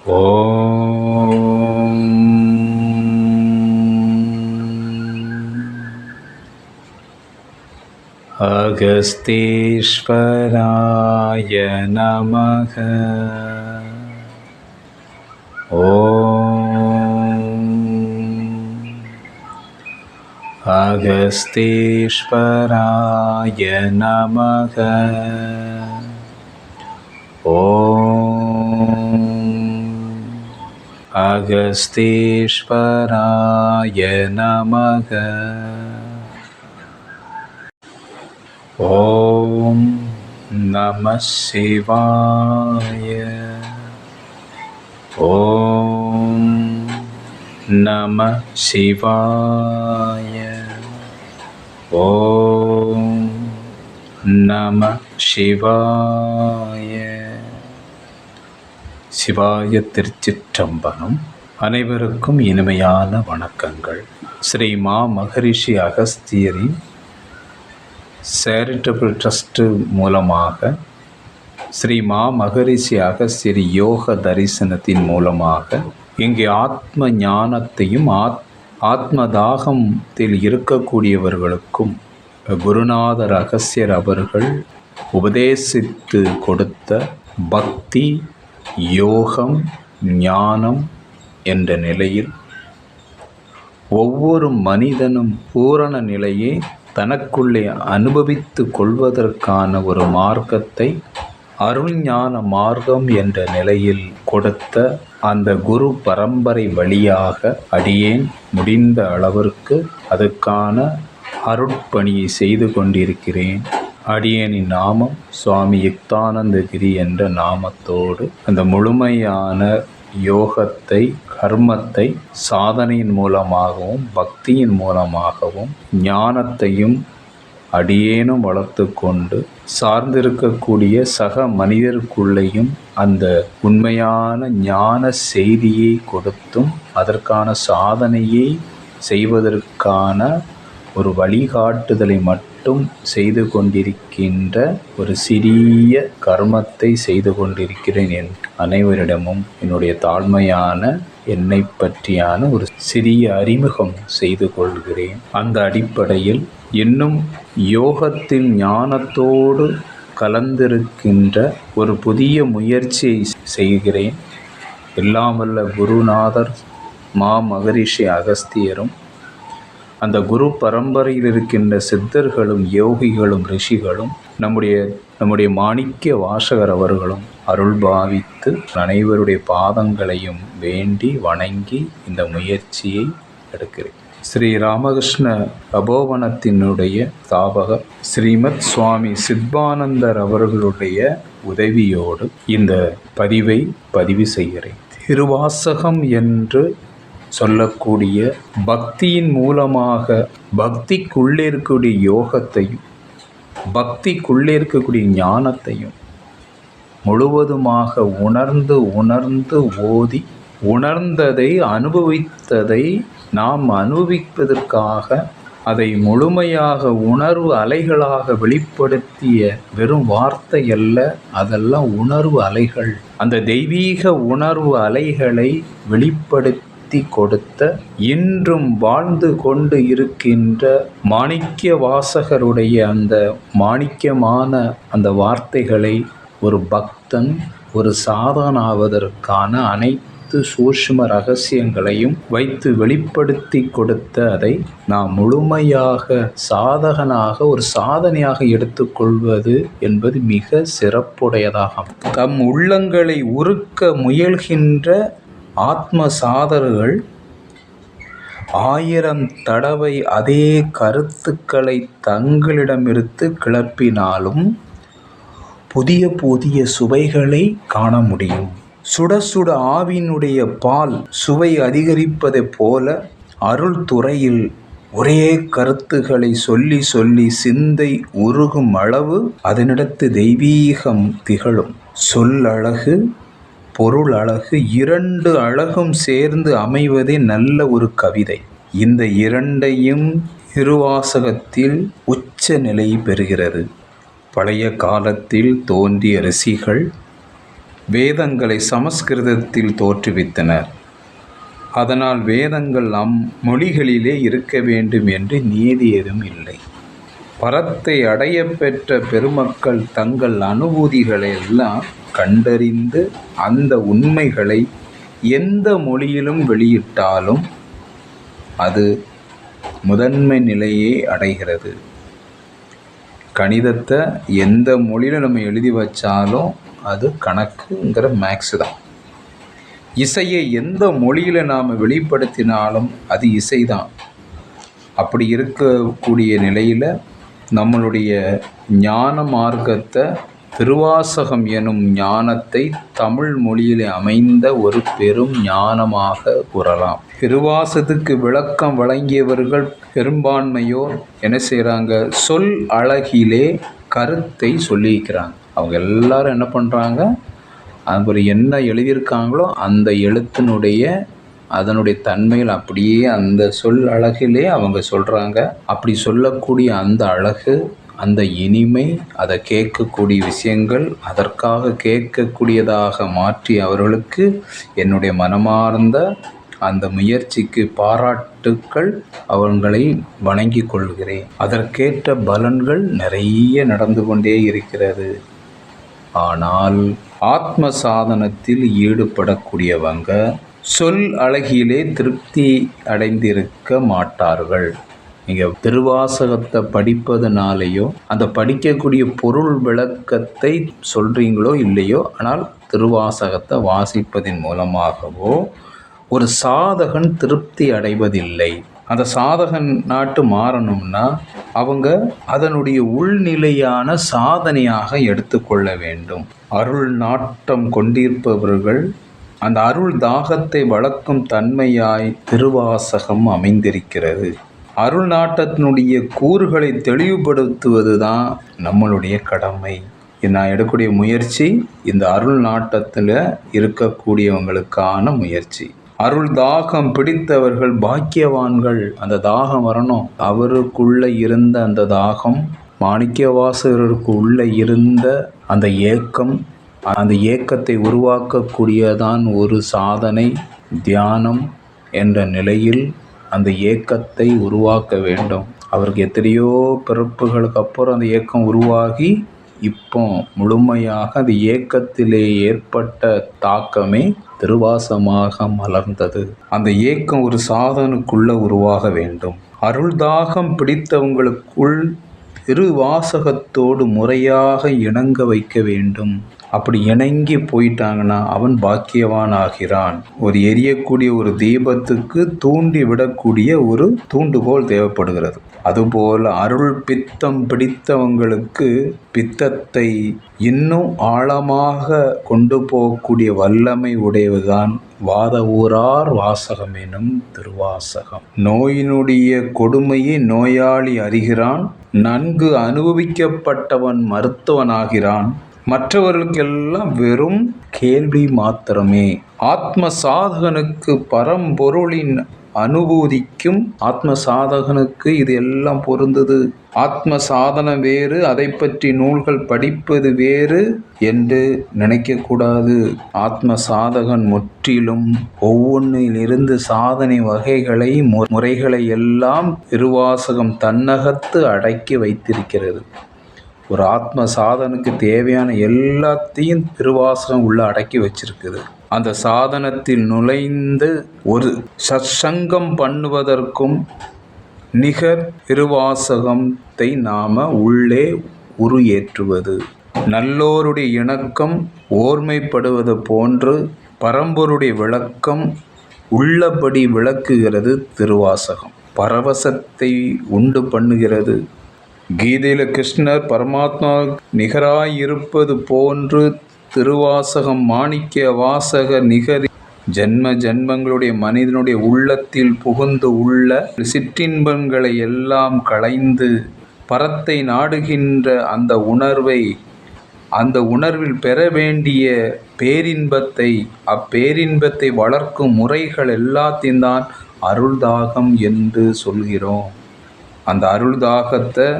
अगस्तीश्वराय नमः ॐ अगस्तीश्वराय नमः ॐ अगस्तीश्वराय नमः ॐ नमः शिवाय। ॐ नमः शिवाय। ॐ नमः शिवाय சிவாய திருச்சிற்றம்பலம். அனைவருக்கும் இனிமையான வணக்கங்கள். ஸ்ரீ மா மகரிஷி அகஸ்தியரின் சேரிட்டபிள் ட்ரஸ்ட்டு மூலமாக ஸ்ரீ மா மகரிஷி அகஸ்தியரி யோக தரிசனத்தின் மூலமாக இங்கே ஆத்ம ஞானத்தையும் ஆத் ஆத்ம தாகத்தில் இருக்கக்கூடியவர்களுக்கும் குருநாதர் அகஸ்தியர் அவர்கள் உபதேசித்து கொடுத்த பக்தி யோகம் ஞானம் என்ற நிலையில் ஒவ்வொரு மனிதனும் பூரண நிலையை தனக்குள்ளே அனுபவித்து கொள்வதற்கான ஒரு மார்க்கத்தை அருள்ஞான மார்க்கம் என்ற நிலையில் கொடுத்த அந்த குரு பரம்பரை வழியாக அடியேன் முடிந்த அளவிற்கு அதுக்கான அருட்பணியை செய்து கொண்டிருக்கிறேன். அடியேனின் நாமம் சுவாமி யுக்தானந்தகிரி என்ற நாமத்தோடு அந்த முழுமையான யோகத்தை கர்மத்தை சாதனையின் மூலமாகவும் பக்தியின் மூலமாகவும் ஞானத்தையும் அடியேனும் வளர்த்து கொண்டு சார்ந்திருக்கக்கூடிய சக மனிதருக்குள்ளேயும் அந்த உண்மையான ஞான செய்தியை கொடுத்தும் அதற்கான சாதனையை செய்வதற்கான ஒரு வழிகாட்டுதலை மட்டும் செய்து கொண்டிருக்கின்ற ஒரு சிறிய கர்மத்தை செய்து கொண்டிருக்கிறேன் என் அனைவரிடமும். என்னுடைய தாழ்மையான என்னை பற்றியான ஒரு சிறிய அறிமுகம் செய்து கொள்கிறேன். அந்த அடிப்படையில் இன்னும் யோகத்தின் ஞானத்தோடு கலந்திருக்கின்ற ஒரு புதிய முயற்சியை செய்கிறேன். எல்லாமல்ல குருநாதர் மா மகரிஷி அகஸ்தியரும் அந்த குரு பரம்பரையில் இருக்கின்ற சித்தர்களும் யோகிகளும் ரிஷிகளும் நம்முடைய நம்முடைய மாணிக்க வாசகர் அவர்களும் அருள் பாவித்து அனைவருடைய பாதங்களையும் வேண்டி வணங்கி இந்த முயற்சியை எடுக்கிறேன். ஸ்ரீ ராமகிருஷ்ண அபோவனத்தினுடைய ஸ்தாபகர் ஸ்ரீமத் சுவாமி சித்பானந்தர் அவர்களுடைய உதவியோடு இந்த பதிவை பதிவு செய்கிறேன். திருவாசகம் என்று சொல்லக்கூடிய பக்தியின் மூலமாக பக்திக்குள்ளே இருக்கக்கூடிய யோகத்தையும் பக்திக்குள்ளே இருக்கக்கூடிய ஞானத்தையும் முழுவதுமாக உணர்ந்து உணர்ந்து ஓதி உணர்ந்ததை அனுபவித்ததை நாம் அனுபவிப்பதற்காக அதை முழுமையாக உணர்வு அலைகளாக வெளிப்படுத்திய வெறும் வார்த்தை அல்ல அதெல்லாம் உணர்வு அலைகள். அந்த தெய்வீக உணர்வு அலைகளை வெளிப்படுத்தி கொடுத்த இன்றும் வாழ்ந்து கொண்டு இருக்கின்ற மாணிக்க வாசகருடைய அந்த மாணிக்கமான அந்த வார்த்தைகளை ஒரு பக்தன் ஒரு சாதனாவதற்கான அனைத்து சூஷ்ம ரகசியங்களையும் வைத்து வெளிப்படுத்தி கொடுத்த அதை நாம் முழுமையாக சாதகனாக ஒரு சாதனையாக எடுத்துக்கொள்வது என்பது மிக சிறப்புடையதாகும். தம் உள்ளங்களை உருக்க முயல்கின்ற ஆத்ம சாதர்கள் ஆயிரம் தடவை அதே கருத்துக்களை தங்களிடமிருந்து கிளப்பினாலும் புதிய புதிய சுவைகளை காண முடியும். சுட சுட ஆவினுடைய பால் சுவை அதிகரிப்பதைப் போல அருள் துறையில் ஒரே கருத்துக்களை சொல்லி சொல்லி சிந்தை உருகும் அளவு அதனிடத்து தெய்வீகம் திகழும். சொல்லழகு பொருள் அழகு இரண்டு அழகும் சேர்ந்து அமைவதே நல்ல ஒரு கவிதை. இந்த இரண்டையும் திருவாசகத்தில் உச்ச நிலை பெறுகிறது. பழைய காலத்தில் தோன்றிய ரிஷிகள் வேதங்களை சமஸ்கிருதத்தில் தோற்றுவித்தனர். அதனால் வேதங்கள் அம் மொழிகளிலே இருக்க வேண்டும் என்று நீதி ஏதும் இல்லை. பரத்தை அடைய பெற்ற பெருமக்கள் தங்கள் அனுபூதிகளை எல்லாம் கண்டறிந்து அந்த உண்மைகளை எந்த மொழியிலும் வெளியிட்டாலும் அது முதன்மை நிலையை அடைகிறது. கணிதத்தை எந்த மொழியில் நம்ம எழுதி வச்சாலும் அது கணக்குங்கிற மேக்ஸு தான். இசையை எந்த மொழியில் நாம் வெளிப்படுத்தினாலும் அது இசை தான். அப்படி இருக்கக்கூடிய நிலையில் நம்மளுடைய ஞான மார்க்கத்தை திருவாசகம் எனும் ஞானத்தை தமிழ் மொழியிலே அமைந்த ஒரு பெரும் ஞானமாக கூறலாம். திருவாசத்துக்கு விளக்கம் வழங்கியவர்கள் பெரும்பான்மையோர் என்ன செய்கிறாங்க சொல் அழகிலே கருத்தை சொல்லியிருக்கிறாங்க. அவங்க எல்லாரும் என்ன பண்ணுறாங்க அவர் என்ன எழுதியிருக்காங்களோ அந்த எழுத்தினுடைய அதனுடைய தன்மையில் அப்படியே அந்த சொல் அழகிலே அவங்க சொல்கிறாங்க அப்படி சொல்லக்கூடிய அந்த அழகு அந்த இனிமை அதை கேட்கக்கூடிய விஷயங்கள் அதற்காக கேட்கக்கூடியதாக மாற்றி அவர்களுக்கு என்னுடைய மனமார்ந்த அந்த முயற்சிக்கு பாராட்டுக்கள் அவங்களை வணங்கி கொள்கிறேன். அதற்கேற்ற பலன்கள் நிறைய நடந்து கொண்டே இருக்கிறது. ஆனால் ஆத்ம சாதனத்தில் ஈடுபடக்கூடியவங்க சொல் அழகிலே திருப்தி அடைந்திருக்க மாட்டார்கள். நீங்கள் திருவாசகத்தை படிப்பதனாலேயோ அந்த படிக்கக்கூடிய பொருள் விளக்கத்தை சொல்கிறீங்களோ இல்லையோ ஆனால் திருவாசகத்தை வாசிப்பதின் மூலமாகவோ ஒரு சாதகன் திருப்தி அடைவதில்லை. அந்த சாதகன் நாட்டு மாறணும்னா அவங்க அதனுடைய உள்நிலையான சாதனையாக எடுத்துக்கொள்ள வேண்டும். அருள் நாட்டம் கொண்டிருப்பவர்கள் அந்த அருள் தாகத்தை வளர்க்கும் தன்மையாய் திருவாசகம் அமைந்திருக்கிறது. அருள் நாட்டத்தினுடைய கூறுகளை தெளிவுபடுத்துவது தான் நம்மளுடைய கடமை. நான் எடுக்கக்கூடிய முயற்சி இந்த அருள் நாட்டத்தில் இருக்கக்கூடியவங்களுக்கான முயற்சி. அருள் தாகம் பிடித்தவர்கள் பாக்கியவான்கள் அந்த தாகம் வரணும். அவருக்குள்ளே இருந்த அந்த தாகம் மாணிக்கவாசகருக்கு உள்ளே இருந்த அந்த ஏக்கம் அந்த ஏக்கத்தை உருவாக்கக்கூடியதான் ஒரு சாதனை தியானம் என்ற நிலையில் அந்த ஏக்கத்தை உருவாக்க வேண்டும். அவருக்கு எத்தனையோ பிறப்புகளுக்கு அப்புறம் அந்த ஏக்கம் உருவாகி இப்போ முழுமையாக அந்த ஏக்கத்திலே ஏற்பட்ட தாக்கமே திருவாசமாக மலர்ந்தது. அந்த ஏக்கம் ஒரு சாதனுக்குள்ள உருவாக வேண்டும். அருள்தாகம் பிடித்தவங்களுக்குள் திருவாசகத்தோடு முறையாக இணங்க வைக்க வேண்டும். அப்படி இணங்கி போயிட்டாங்கன்னா அவன் பாக்கியவான் ஆகிறான் ஒரு எரியக்கூடிய ஒரு தீபத்துக்கு தூண்டி விடக்கூடிய ஒரு தூண்டுகோல் தேவைப்படுகிறது. அதுபோல் அருள் பித்தம் பிடித்தவங்களுக்கு பித்தத்தை இன்னும் ஆழமாக கொண்டு போகக்கூடிய வல்லமை உடையதுதான் வாத ஊரார் வாசகம் எனும் திருவாசகம். நோயினுடைய கொடுமையை நோயாளி அறிகிறான். நன்கு அனுபவிக்கப்பட்டவன் மருத்துவனாகிறான். மற்றவர்களுக்கெல்லாம் வெறும் கேள்வி மாத்திரமே. ஆத்ம சாதகனுக்கு பரம்பொருளின் அனுபூதிக்கும் ஆத்ம சாதகனுக்கு இது எல்லாம் பொருந்தது. ஆத்ம சாதனம் வேறு அதை பற்றி நூல்கள் படிப்பது வேறு என்று நினைக்கக்கூடாது. ஆத்ம சாதகன் முற்றிலும் ஒவ்வொன்றிலிருந்து சாதனை வகைகளை முறைகளை எல்லாம் திருவாசகம் தன்னகத்து அடக்கி வைத்திருக்கிறது. ஒரு ஆத்ம சாதனுக்கு தேவையான எல்லாத்தையும் திருவாசகம் உள்ள அடக்கி வச்சிருக்குது. அந்த சாதனத்தில் நுழைந்து ஒரு சத்சங்கம் பண்ணுவதற்கும் நிகர் திருவாசகத்தை நாம உள்ளே உரு ஏற்றுவது நல்லோருடைய இணக்கம் ஓர்மைப்படுவது போன்று பரம்பொருடைய விளக்கம் உள்ளபடி விளக்குகிறது திருவாசகம். பரவசத்தை உண்டு பண்ணுகிறது. கீதையில் கிருஷ்ணர் பரமாத்மா நிகராயிருப்பது போன்று திருவாசகம் மாணிக்க வாசக நிகரி ஜென்ம ஜென்மங்களுடைய மனிதனுடைய உள்ளத்தில் புகுந்து உள்ள சிற்றின்பங்களை எல்லாம் களைந்து பரத்தை நாடுகின்ற அந்த உணர்வை அந்த உணர்வில் பெற வேண்டிய பேரின்பத்தை அப்பேரின்பத்தை வளர்க்கும் முறைகள் எல்லாத்தையும் தான் அருள்தாகம் என்று சொல்கிறோம். அந்த அருள்தாகத்தை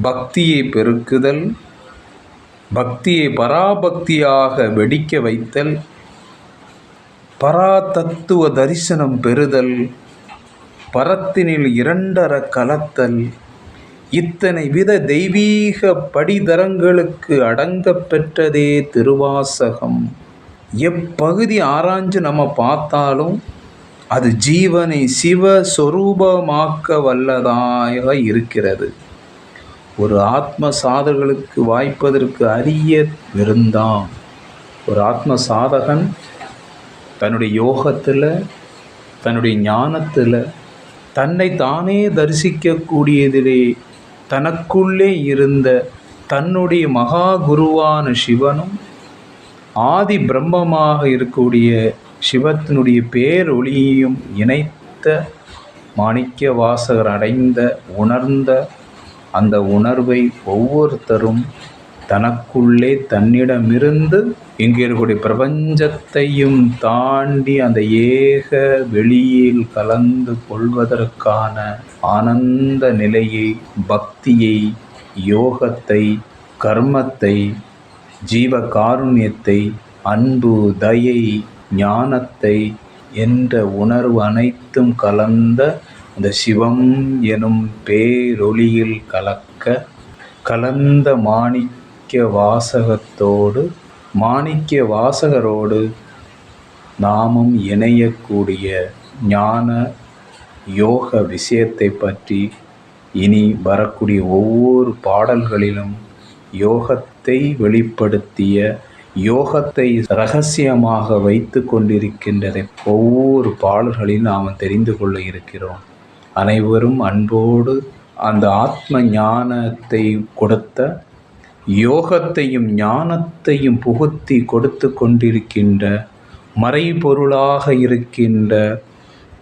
பக்தியை பெருக்குதல் பக்தியை பராபக்தியாக வெடிக்க வைத்தல் பராதத்துவ தரிசனம் பெறுதல் பரத்தினில் இரண்டர கலத்தல் இத்தனை வித தெய்வீக படிதரங்களுக்கு அடங்க பெற்றதே திருவாசகம். எப்பகுதி ஆராய்ஞ்சு நம்ம பார்த்தாலும் அது ஜீவனை சிவ சொரூபமாக்க வல்லதாக இருக்கிறது. ஒரு ஆத்ம சாதகர்களுக்கு வாய்ப்பதற்கு அரிய விருந்தாம் ஒரு ஆத்ம சாதகன் தன்னுடைய யோகத்தில் தன்னுடைய ஞானத்தில் தன்னை தானே தரிசிக்கக்கூடியதிலே தனக்குள்ளே இருந்த தன்னுடைய மகா குருவான சிவனும் ஆதி பிரம்மமாக இருக்கக்கூடிய சிவத்தினுடைய பேரொளியையும் இணைத்த மாணிக்க வாசகர் அடைந்த உணர்ந்த அந்த உணர்வை ஒவ்வொருத்தரும் தனக்குள்ளே தன்னிடமிருந்து இங்கே இருக்கக்கூடிய பிரபஞ்சத்தையும் தாண்டி அந்த ஏக வெளியில் கலந்து கொள்வதற்கான ஆனந்த நிலையை பக்தியை யோகத்தை கர்மத்தை ஜீவ காருண்யத்தை அன்பு தயை ஞானத்தை என்ற உணர்வு அனைத்தும் கலந்த அந்த சிவம் எனும் பேரொளியில் கலக்க கலந்த மாணிக்க வாசகத்தோடு மாணிக்க வாசகரோடு நாமும் இணையக்கூடிய ஞான யோக விஷயத்தை பற்றி இனி வரக்கூடிய ஒவ்வொரு பாடல்களிலும் யோகத்தை வெளிப்படுத்திய யோகத்தை ரகசியமாக வைத்து கொண்டிருக்கின்றதை ஒவ்வொரு பாடல்களிலும் நாம் தெரிந்து கொள்ள இருக்கிறோம். அனைவரும் அன்போடு அந்த ஆத்ம ஞானத்தை கொடுத்த யோகத்தையும் ஞானத்தையும் புகுத்தி கொடுத்து கொண்டிருக்கின்ற மறைபொருளாக இருக்கின்ற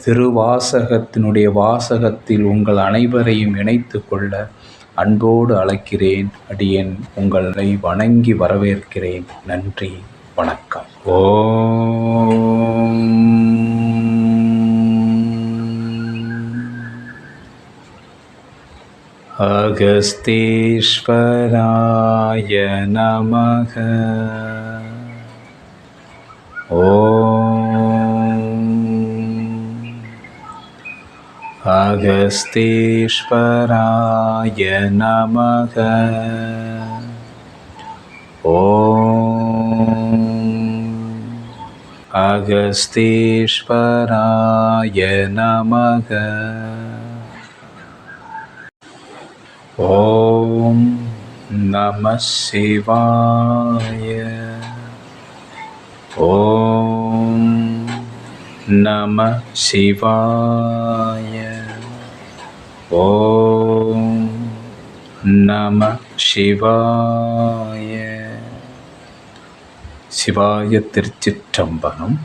திருவாசகத்தினுடைய வாசகத்தில் உங்கள் அனைவரையும் இணைத்து கொள்ள அன்போடு அழைக்கிறேன். அடியேன் உங்களை வணங்கி வரவேற்கிறேன். நன்றி வணக்கம். ஓம் अगस्तेश्वराय नमः। ॐ अगस्तेश्वराय नमः। ॐ अगस्तेश्वराय नमः ஓம் நம சிவாய ஓம் நம சிவாய ஓம் நம சிவாய சிவாய திருச்சிற்றம்பலம்